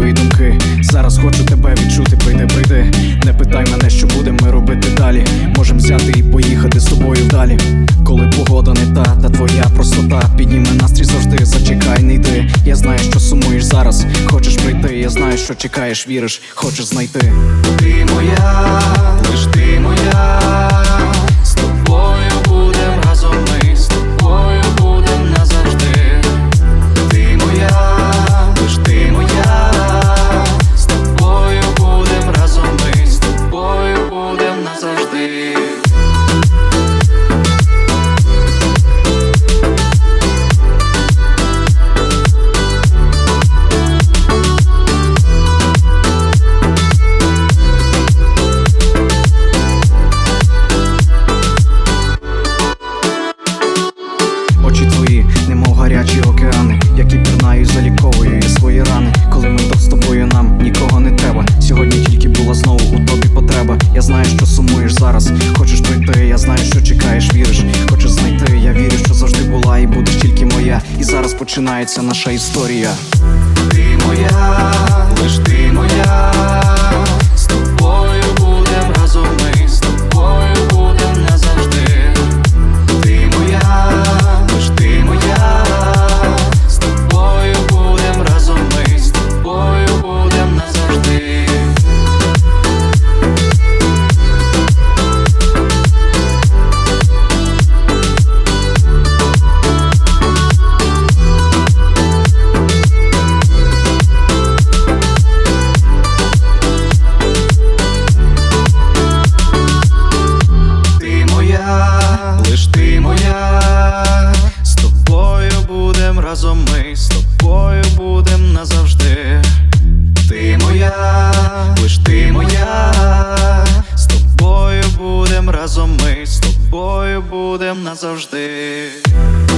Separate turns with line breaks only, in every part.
твої думки. Зараз хочу тебе відчути, прийди, прийди. Не питай мене, що будемо ми робити далі. Можем взяти і поїхати з тобою далі Коли погода не та, та твоя простота, підніме настрій завжди, зачекай, не йди. Я знаю, що сумуєш зараз. Хочеш прийти, я знаю, що чекаєш, віриш, хочеш знайти. Ти моя, лиш ти моя. Назавжди. Починається наша історія. Будем назавжди.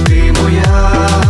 Ти моя,